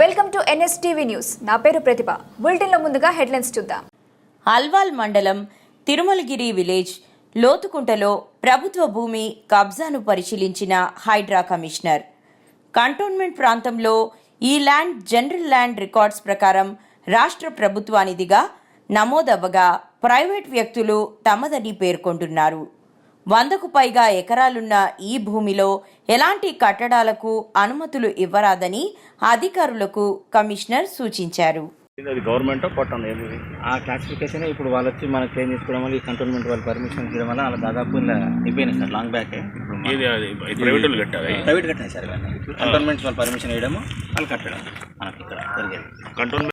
Welcome to NSTV news. నా పేరు ప్రతిభ. బులెటిన్లో ముందుగా హెడ్లైన్స్ చూద్దాం. అల్వాల్ మండలం తిరుమలగిరి విలేజ్ లోతుకుంటలో ప్రభుత్వ భూమి కబ్జాను పరిశీలించిన హైడ్రా కమిషనర్. కంటోన్మెంట్ ప్రాంతంలో ఈ ల్యాండ్ జనరల్ ల్యాండ్ రికార్డ్స్ ప్రకారం రాష్ట్ర ప్రభుత్వానిదిగా నమోదవ్వగా ప్రైవేట్ వ్యక్తులు తమదని పేర్కొంటున్నారు. వందకు పైగా ఎకరాలున్న ఈ భూమిలో ఎలాంటి కట్టడాలకు అనుమతులు ఇవ్వరాదని అధికారులకు కమిషనర్ సూచించారు. అది గవర్నమెంట్ ఏది ఇది? ఆ క్లాసిఫికేషన్ ఇప్పుడు వాళ్ళు వచ్చి మనకు చేంజ్ చేసుకోవడం వల్ల ఈ కంటోన్మెంట్ వాళ్ళు పర్మిషన్ ఇవ్వడం వల్ల వాళ్ళ దాదాపు ఇలా అయిపోయినాయి సార్ లాంగ్ బ్యాక్ ప్రైవేట్ వాళ్ళు కట్టారు? ప్రైవేట్ కట్టినాయి సార్ కంటోన్మెంట్ వాళ్ళు పర్మిషన్ ఇవ్వడము వాళ్ళు కట్టడం మనకి ఇక్కడ జరిగేది. కంట్రోల్